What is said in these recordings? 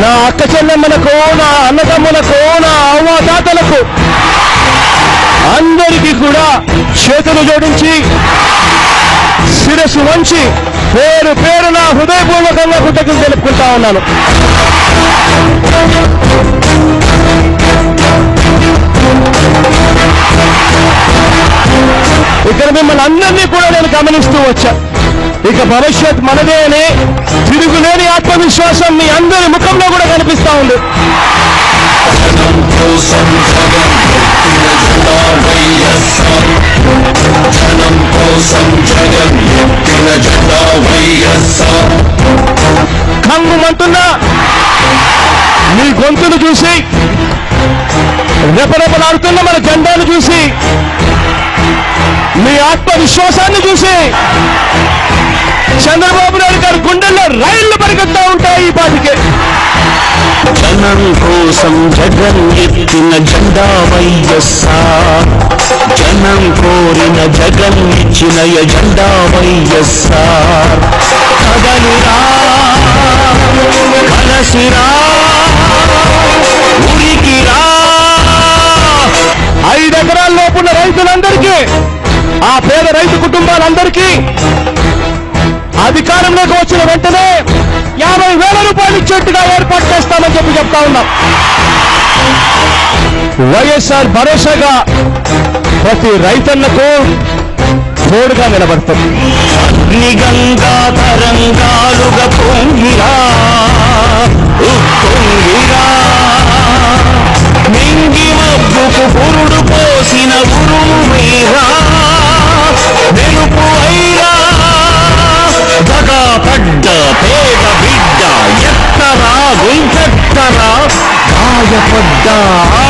నా అక్క చెల్లెమ్మలకు నా అన్నదమ్ములకు నా అవ్వాతాతలకు అందరికీ కూడా చేతులు జోడించి శిరస్సు వంచి పేరు పేరు నా హృదయపూర్వకంగా కృతజ్ఞతలు తెలుపుకుంటా ఉన్నాను. ఇక్కడ మిమ్మల్ని అందరినీ కూడా నేను గమనిస్తూ వచ్చా. ఇక భవిష్యత్ మనదే అని తిరుగులేని ఆత్మవిశ్వాసం మీ అందరి ముఖంలో కూడా కనిపిస్తా ఉంది. కంగుమంటున్నా. మీ గొంతును చూసి రెపరెపలాడుతున్న మన జెండాను చూసి మీ ఆత్మవిశ్వాసాన్ని చూసి చంద్రబాబు నాయుడు గారి గుండెల్లో రైళ్ళు పరిగెత్తా ఉంటాయి ఈ పాటికే. జనం కోసం జగన్ ఎత్తిన జెండా వైఎస్ఆర్. జనం కోరిన జగన్ ఇచ్చిన ఎజెండా వైఎస్ఆర్. కదలిరా కలసిరా ఉరికిరా. ఐదు ఎకరాల లోపున్న రైతులందరికీ ఆ పేద రైతు కుటుంబాలందరికీ అధికారంలోకి వచ్చిన వెంటనే యాభై వేల రూపాయలు ఇచ్చేట్టుగా ఏర్పాటు చేస్తామని చెప్పి చెప్తా ఉన్నాం. వైఎస్ఆర్ భరోసాగా ప్రతి రైతన్నకు తోడుగా నిలబడతాం అగ్నిగంగా తరంగాలుగా పొంగిరా ఉప్పొంగిరా. మింగి మబ్బుకు పురుడు పోసిన గురువు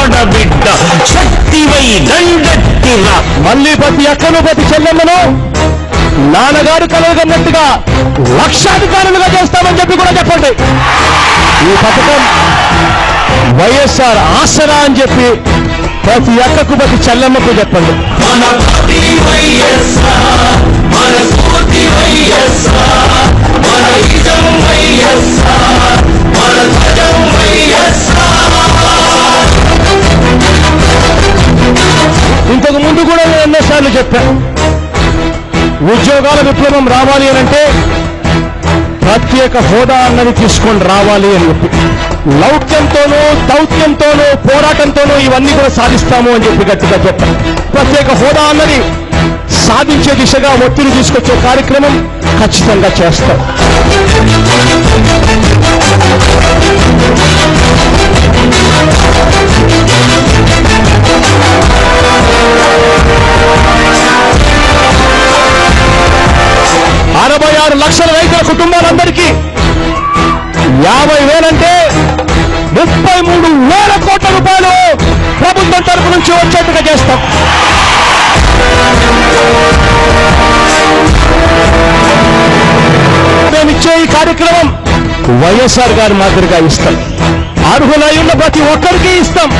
ఆడబిడ్డ శక్తివై దండెత్తిరా మళ్ళీ ప్రతి అక్కను ప్రతి చెల్లెమ్మను నాన్నగారు కలగన్నట్టుగా లక్షాధికారులుగా చేస్తామని చెప్పి కూడా చెప్పండి. ఈ పథకం వైఎస్ఆర్ ఆసరా అని చెప్పి ప్రతి అక్కకు ప్రతి చెల్లెమ్మకు చెప్పండి. మన ఉద్యోగాల విప్లవం రావాలి అని అంటే ప్రత్యేక హోదా అన్నది తీసుకొని రావాలి అని చెప్పి. లౌక్యంతోనూ దౌత్యంతోనూ పోరాటంతోనూ ఇవన్నీ కూడా సాధిస్తాము అని చెప్పి గట్టిగా చెప్పారు. ప్రత్యేక హోదా అన్నది సాధించే దిశగా ఒత్తిడి తీసుకొచ్చే కార్యక్రమం ఖచ్చితంగా చేస్తాం. వైఎస్ఆర్ గారి మాదిరిగా ఇస్తాం అర్హులై ఉన్న ప్రతి ఒక్కరికి ఇస్తాం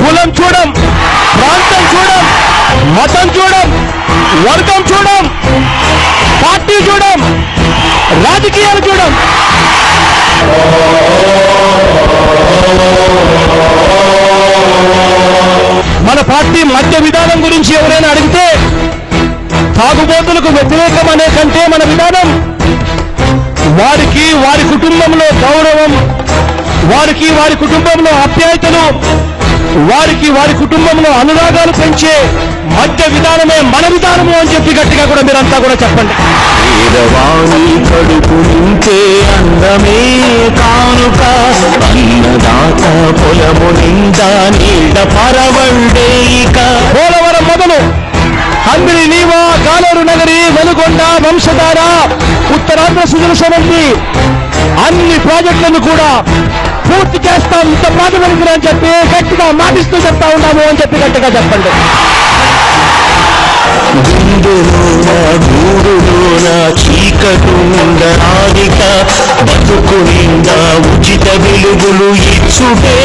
కులం చూడం ప్రాంతం చూడం మతం చూడం వర్గం చూడం పార్టీ చూడం రాజకీయాలు చూడం. మన పార్టీ మధ్య విధానం గురించి ఎవరైనా అడిగితే తాగుబోతులకు వ్యతిరేకం అనే కంటే మన విధానం వారికి వారి కుటుంబంలో గౌరవం వారికి వారి కుటుంబంలో ఆప్యాయతలు వారికి వారి కుటుంబంలో అనురాగాలు పెంచే మధ్య విధానమే మన విధానము అని చెప్పి గట్టిగా కూడా మీరంతా కూడా చెప్పండి. పేదవాణి కడుపు నింపే అందమే కానుక. అన్నదాత పొలము నిండా నీడ పరవండే పోలవరం మొదలు. హంద్రి నీవా కాలేరు నగరి వెలుగొండ వంశధార. సుజల సమితి అన్ని ప్రాజెక్టులను కూడా పూర్తి చేస్తాం. ఇంత ప్రాతిపదికన అని చెప్పి గట్టిగా మాటిస్తూ చెప్తా ఉన్నాము అని చెప్పి గట్టిగా చెప్పండి. చీకటుండరాదిక బతుకు నిండా ఉచిత వెలుగులు ఇచ్చుటే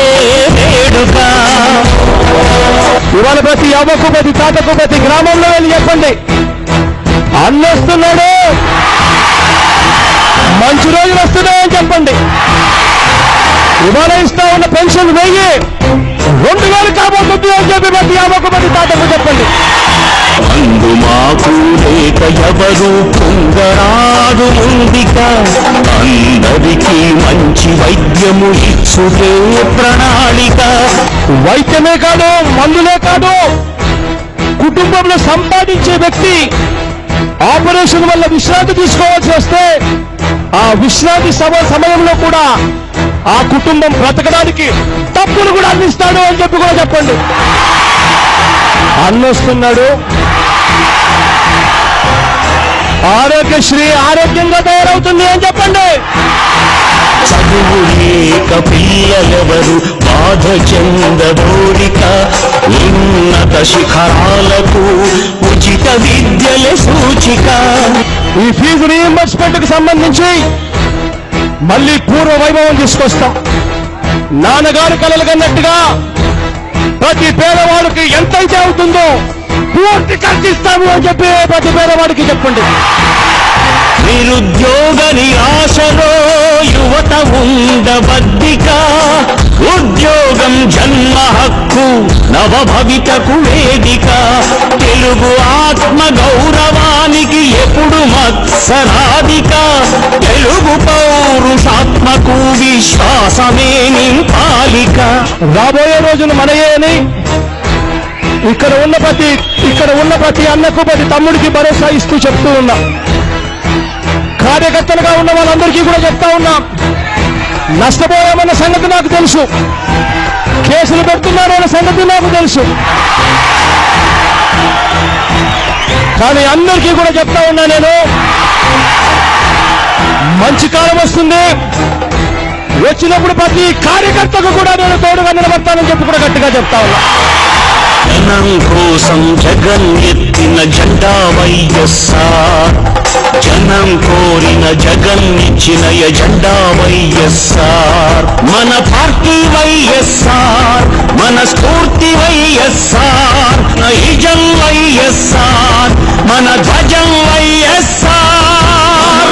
ఇవాళ ప్రతి అవ్వకు ప్రతి తాతకు ప్రతి గ్రామంలో వెళ్ళి చెప్పండి. అన్నొస్తున్నాడు మంచి రోజులు వస్తున్నాయని చెప్పండి. ఇవాళ ఇస్తా ఉన్న పెన్షన్ వెయ్యి రెండు వేలు కాబోతుంది అని చెప్పి ప్రతి యాభై మంది తాతకు చెప్పండి. అందు మాకు లేక ఎవరు పొందరాదు ముందిక. అందరికీ మంచి వైద్యము ఇచ్చుటే ప్రణాళిక. వైద్యమే కాదు మందులే కాదు కుటుంబంలో సంపాదించే వ్యక్తి ఆపరేషన్ వల్ల విశ్రాంతి తీసుకోవాల్సి వస్తే ఆ విశ్రాంతి సమ సమయంలో కూడా ఆ కుటుంబం బ్రతకడానికి తప్పులు కూడా అందిస్తాడు అని చెప్పి కూడా చెప్పండి. అన్నొస్తున్నాడు. ఆరోగ్యశ్రీ ఆరోగ్యంగా తయారవుతుంది అని చెప్పండి. చదువు లేక పిల్లలెవరు బాధ చెందబోరిక ఉన్నత శిఖరాలకు ఉచిత విద్యల సూచిక. ఈ ఫీజు రీఎంబర్స్మెంట్కు సంబంధించి మళ్ళీ పూర్వ వైభవం తీసుకొస్తాం. నాన్నగారు కలలు కన్నట్టుగా ప్రతి పేదవాడికి ఎంతైతే అవుతుందో పూర్తి ఖర్చిస్తాము అని చెప్పి ప్రతి పేదవాడికి చెప్పండి నిరుద్యోగ నిరాశలో యువత ఉండబద్దిక ఉద్యోగం జన్మ హక్కు నవభవితకు వేదిక తెలుగు ఆత్మ గౌరవానికి ఎప్పుడు మత్సరాధిక. తెలుగు పౌరుషాత్మకు విశ్వాసమే నింపాలిక. రాబోయే రోజులు మనయే అని ఇక్కడ ఉన్న ప్రతి ఇక్కడ ఉన్న ప్రతి అన్నకు ప్రతి తమ్ముడికి భరోసా ఇస్తూ చెప్తూ ఉన్నా. కార్యకర్తలుగా ఉన్న వాళ్ళందరికీ కూడా చెప్తా ఉన్నా. నష్టపోయామన్న సంగతి నాకు తెలుసు. కేసులు పెడుతున్నారు సంగతి నాకు తెలుసు. కానీ అందరికీ కూడా చెప్తా ఉన్నా నేను మంచి కాలం వస్తుంది. వచ్చినప్పుడు ప్రతి కార్యకర్తకు కూడా నేను తోడుగా నిలబడతానని చెప్పి కూడా గట్టిగా చెప్తా ఉన్నా. జనం కోసం జగన్ ఎత్తిన జెండా వైఎస్ఆర్. జనం కోరిన జగన్ ఇచ్చిన ఎజెండా వైఎస్ఆర్. మన పార్టీ వైఎస్ఆర్. మన స్ఫూర్తి వైఎస్ఆర్ నైజం వైఎస్ఆర్ మన ధ్వజం వైఎస్ఆర్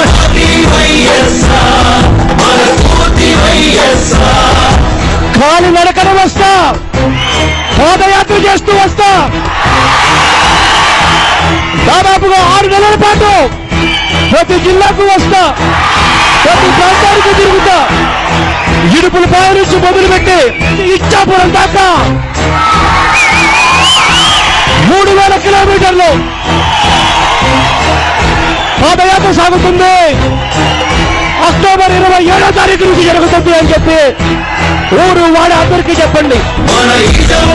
కాలి నడకన వస్తా పాదయాత్ర చేస్తూ వస్తా. దాదాపుగా ఆరు నెలల పాటు ప్రతి జిల్లాకు వస్తా ప్రతి ప్రాంతానికి తిరుగుతా. ఇడుపుల పాయ నుంచి మొదలుపెట్టి ఇచ్చాపురం దాకా. మూడు వేల కిలోమీటర్లు. పాదయాత్ర సాగుతుంది. అక్టోబర్ ఇరవై ఏడో తారీఖు నుంచి జరుగుతుంది అని చెప్పి ఊరు వాడ అందరికీ చెప్పండి. మన ఇష్టం